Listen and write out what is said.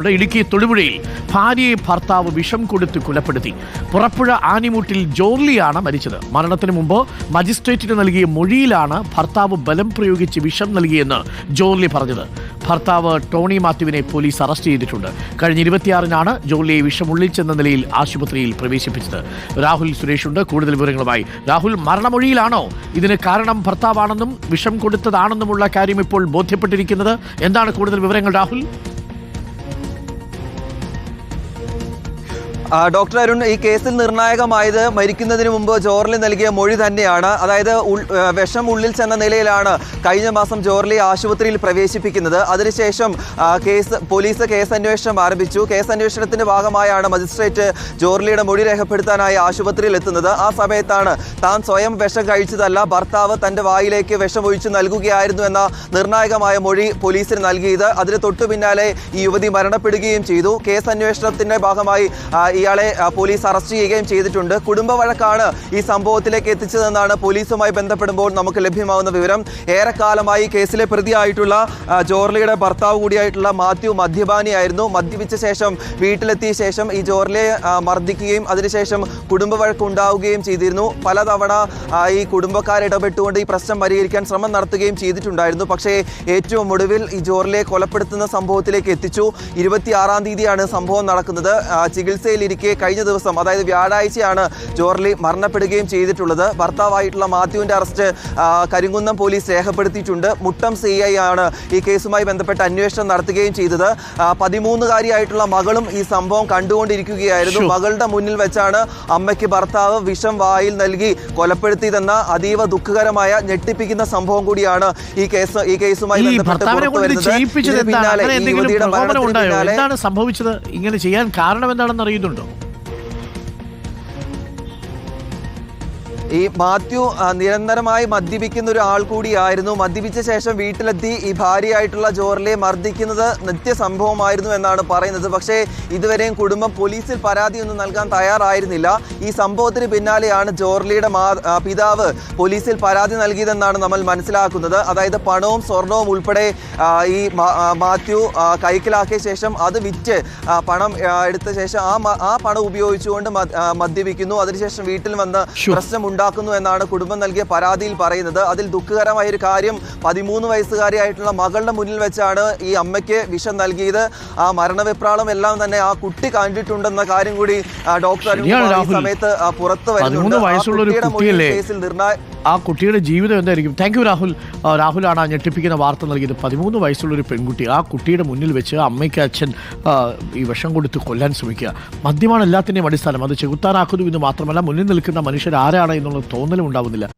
ഇവിടെ ഇടുക്കി തൊടുപുഴയിൽ ഭാര്യയെ ഭർത്താവ് വിഷം കൊടുത്ത് കൊലപ്പെടുത്തി. പുറപ്പുഴ ആനിമൂട്ടിൽ ജോർലിയാണ് മരിച്ചത്. മരണത്തിന് മുമ്പ് മജിസ്ട്രേറ്റിന് നൽകിയ മൊഴിയിലാണ് ഭർത്താവ് ബലം പ്രയോഗിച്ച് വിഷം നൽകിയെന്ന് ജോർലി പറഞ്ഞത്. ഭർത്താവ് ടോണി മാത്യുവിനെ പോലീസ് അറസ്റ്റ് ചെയ്തിട്ടുണ്ട്. കഴിഞ്ഞ ഇരുപത്തിയാറിനാണ് ജോർലിയെ വിഷമുള്ളിച്ചെന്ന നിലയിൽ ആശുപത്രിയിൽ പ്രവേശിപ്പിച്ചത്. രാഹുൽ സുരേഷ് ഉണ്ട് കൂടുതൽ വിവരങ്ങളുമായി രാഹുൽ മരണമൊഴിയിലാണോ? ഇതിന് കാരണം ഭർത്താവാണെന്നും വിഷം കൊടുത്തതാണെന്നുമുള്ള കാര്യം ഇപ്പോൾ ബോധ്യപ്പെട്ടിരിക്കുന്നത്. എന്താണ് കൂടുതൽ വിവരങ്ങൾ രാഹുൽ? ഡോക്ടർ അരുൺ ഈ കേസിൽ നിർണായകമായത് മരിക്കുന്നതിന് മുമ്പ് ജോർലി നൽകിയ മൊഴി തന്നെയാണ്. അതായത് വിഷം ഉള്ളിൽ ചെന്ന നിലയിലാണ് കഴിഞ്ഞ മാസം ജോർലി ആശുപത്രിയിൽ പ്രവേശിപ്പിക്കുന്നത്. അതിനുശേഷം കേസ് പോലീസ് കേസന്വേഷണം ആരംഭിച്ചു. കേസ് അന്വേഷണത്തിന്റെ ഭാഗമായാണ് മജിസ്ട്രേറ്റ് ജോർലിയുടെ മൊഴി രേഖപ്പെടുത്താനായി ആശുപത്രിയിൽ എത്തുന്നത്. ആ സമയത്താണ് താൻ സ്വയം വിഷം കഴിച്ചതല്ല ഭർത്താവ് തന്റെ വായിലേക്ക് വിഷം ഒഴിച്ചു നൽകുകയായിരുന്നു എന്ന നിർണായകമായ മൊഴി പോലീസിന് നൽകിയത്. അതിന് തൊട്ടു പിന്നാലെ ഈ യുവതി മരണപ്പെടുകയും ചെയ്തു. കേസ് അന്വേഷണത്തിന്റെ ഭാഗമായി ഇയാളെ പോലീസ് അറസ്റ്റ് ചെയ്യുകയും ചെയ്തിട്ടുണ്ട്. കുടുംബ വഴക്കാണ് ഈ സംഭവത്തിലേക്ക് എത്തിച്ചതെന്നാണ് പോലീസുമായി ബന്ധപ്പെടുമ്പോൾ നമുക്ക് ലഭ്യമാകുന്ന വിവരം. ഏറെക്കാലമായി കേസിലെ പ്രതിയായിട്ടുള്ള ജോർലിയുടെ ഭർത്താവ് കൂടിയായിട്ടുള്ള മാത്യു മദ്യപാനിയായിരുന്നു. മദ്യപിച്ച ശേഷം വീട്ടിലെത്തിയ ശേഷം ഈ ജോർലിയെ മർദ്ദിക്കുകയും അതിനുശേഷം കുടുംബ വഴക്കുണ്ടാവുകയും ചെയ്തിരുന്നു. പലതവണ ഈ കുടുംബക്കാർ ഇടപെട്ടുകൊണ്ട് ഈ പ്രശ്നം പരിഹരിക്കാൻ ശ്രമം നടത്തുകയും ചെയ്തിട്ടുണ്ടായിരുന്നു. പക്ഷേ ഏറ്റവും ഒടുവിൽ ഈ ജോർലിയെ കൊലപ്പെടുത്തുന്ന സംഭവത്തിലേക്ക് എത്തിച്ചു. ഇരുപത്തിയാറാം തീയതിയാണ് സംഭവം നടക്കുന്നത്. ആ, ചികിത്സയിലിരിക്കെ കഴിഞ്ഞ ദിവസം അതായത് വ്യാഴാഴ്ചയാണ് ജോർലി മരണപ്പെടുകയും ചെയ്തിട്ടുള്ളത്. ഭർത്താവായിട്ടുള്ള മാത്യുവിന്റെ അറസ്റ്റ് കരിങ്കുന്നം പോലീസ് രേഖപ്പെടുത്തിയിട്ടുണ്ട്. മുട്ടം സി ഐ ആണ് ഈ കേസുമായി ബന്ധപ്പെട്ട് അന്വേഷണം നടത്തുകയും ചെയ്തത്. പതിമൂന്നുകാരിയായിട്ടുള്ള മകളും ഈ സംഭവം കണ്ടുകൊണ്ടിരിക്കുകയായിരുന്നു. മകളുടെ മുന്നിൽ വെച്ചാണ് അമ്മയ്ക്ക് ഭർത്താവ് വിഷം വായിൽ നൽകി കൊലപ്പെടുത്തിയതെന്ന അതീവ ദുഃഖകരമായ ഞെട്ടിപ്പിക്കുന്ന സംഭവം കൂടിയാണ് ഈ കേസ് ഈ കേസുമായി ബന്ധപ്പെട്ട് പുറത്തു വരുന്നത്. ചെയ്യിപ്പിച്ചത് ഇതിന് എന്താണ്? പിന്നാലെ ഈ യുവതിയുടെ മരണത്തിന് പിന്നാലെ സംഭവിച്ചത്? ഇങ്ങനെ ചെയ്യാൻ കാരണം എന്താണെന്ന് അറിയുന്നുണ്ടോ? ഈ മാത്യു നിരന്തരമായി മദ്യപിക്കുന്ന ഒരു ആൾ കൂടിയായിരുന്നു. മദ്യപിച്ച ശേഷം വീട്ടിലെത്തി ഈ ഭാര്യയായിട്ടുള്ള ജോർലിയെ മർദ്ദിക്കുന്നത് നിത്യസംഭവമായിരുന്നു എന്നാണ് പറയുന്നത്. പക്ഷേ ഇതുവരെയും കുടുംബം പോലീസിൽ പരാതിയൊന്നും നൽകാൻ തയ്യാറായിരുന്നില്ല. ഈ സംഭവത്തിന് പിന്നാലെയാണ് ജോർലിയുടെ മാ പിതാവ് പോലീസിൽ പരാതി നൽകിയതെന്നാണ് നമ്മൾ മനസ്സിലാക്കുന്നത്. അതായത് പണവും സ്വർണവും ഉൾപ്പെടെ ഈ മാത്യു കൈക്കലാക്കിയ ശേഷം അത് വിറ്റ് പണം എടുത്ത ശേഷം ആ ആ പണം ഉപയോഗിച്ചുകൊണ്ട് മദ്- മദ്യപിക്കുന്നു. അതിനുശേഷം വീട്ടിൽ വന്ന് ശ്ശോ. ഉണ്ടാക്കുന്നു എന്നാണ് കുടുംബം നൽകിയ പരാതിയിൽ പറയുന്നത്. അതിൽ ദുഃഖകരമായ ഒരു കാര്യം പതിമൂന്ന് വയസ്സുകാരിയായിട്ടുള്ള മകളുടെ മുന്നിൽ വെച്ചാണ് ഈ അമ്മയ്ക്ക് വിഷം നൽകിയത്. ആ മരണവിപ്രാളം എല്ലാം തന്നെ ആ കുട്ടി കണ്ടിട്ടുണ്ടെന്ന കാര്യം കൂടി ഡോക്ടർ സമയത്ത് പുറത്തു വരുന്നുണ്ട്? കേസിൽ നിർണായ ആ കുട്ടിയുടെ ജീവിതം എന്തായിരിക്കും? Thank you Rahul. രാഹുലാണ് ഞെട്ടിപ്പിക്കുന്ന വാർത്ത നൽകിയത്. പതിമൂന്ന് വയസ്സുള്ളൊരു പെൺകുട്ടി ആ കുട്ടിയുടെ മുന്നിൽ വെച്ച് അമ്മയ്ക്ക് അച്ഛൻ ഈ വിഷം കൊടുത്ത് കൊല്ലാൻ ശ്രമിക്കുക. മദ്യമാണ് എല്ലാത്തിന്റെയും അടിസ്ഥാനം. അത് ചെകുത്താനാക്കുന്നു എന്ന് മാത്രമല്ല മുന്നിൽ നിൽക്കുന്ന മനുഷ്യർ ആരാണ് എന്നുള്ള തോന്നലും ഉണ്ടാവുന്നില്ല.